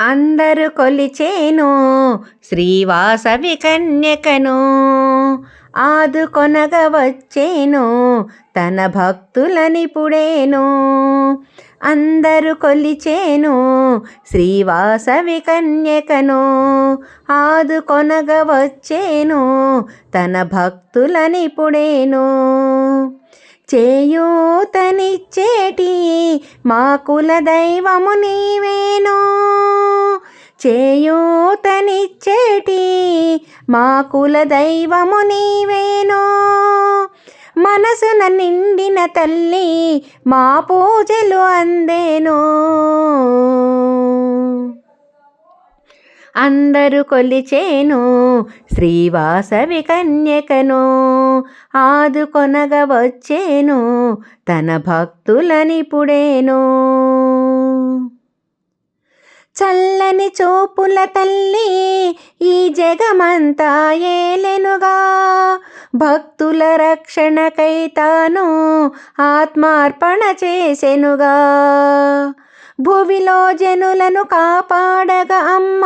అందరు కొలిచేను శ్రీవాసవి కన్యకను. ఆదుకొనగ వచ్చేను తన భక్తులనిపుడేను అందరు కొలిచేను శ్రీవాసవి కన్యకను. ఆదుకొనగ వచ్చేను తన భక్తులనిపుడేను చేయూతనిచ్చేటి మా కుల దైవము నీవేను. చేయూతనిచ్చేటి మా కుల దైవము నీవేనో. మనసున నిండిన తల్లి మా పూజలు అందేను. అందరు కొలిచేను శ్రీవాసవి కన్యకను ఆదుకొనగ వచ్చేను తన భక్తులనిపుడేను చల్లని చూపుల తల్లి ఈ జగమంతా ఏలెనుగా. భక్తుల రక్షణకై తాను ఆత్మార్పణ చేసెనుగా. భువిలో జనులను కాపాడగా అమ్మ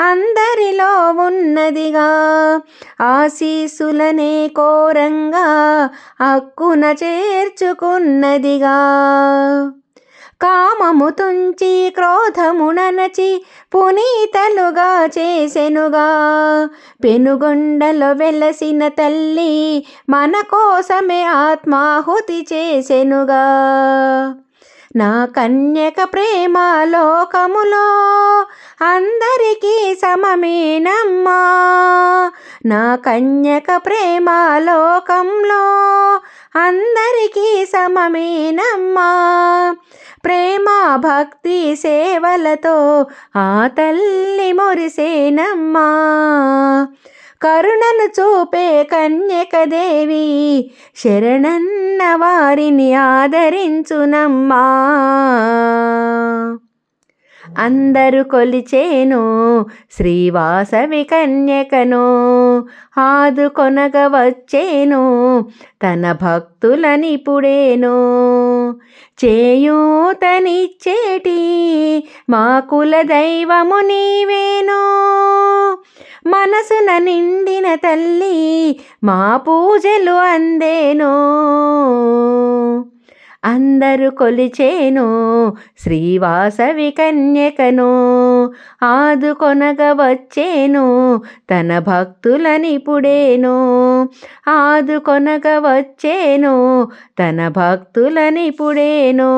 అందరిలో ఉన్నదిగా. ఆశీసులనే కోరంగా హక్కున చేర్చుకున్నదిగా. కామము తుంచి క్రోధముననచి పునీతలుగా చేసెనుగా. పెనుగొండలో వెలసిన తల్లి మన కోసమే ఆత్మాహుతి చేసెనుగా. నా కన్యక ప్రేమ లోకములో అందరికీ సమమేనమ్మా. నా కన్యక ప్రేమ లోకంలో అందరికీ సమమేనమ్మా. ప్రేమ భక్తి సేవలతో ఆ తల్లి మురిసేనమ్మా. కరుణను చూపే కన్యకదేవి శరణన్న వారిని ఆదరించునమ్మా. అందరు కొలిచేను శ్రీవాసవి కన్యకను ఆదుకొనగ వచ్చేను తన భక్తులనిపుడేను చేయూతనిచ్చేటి మా కుల దైవము నీవేను. మనసున నిండిన తల్లి మా పూజలు అందేను. అందరు కొలిచేను శ్రీవాసవి కన్యకను. ఆదుకొనగ వచ్చేను తన భక్తులనిపుడేను. ఆదుకొనగ వచ్చేను తన భక్తులనిపుడేను.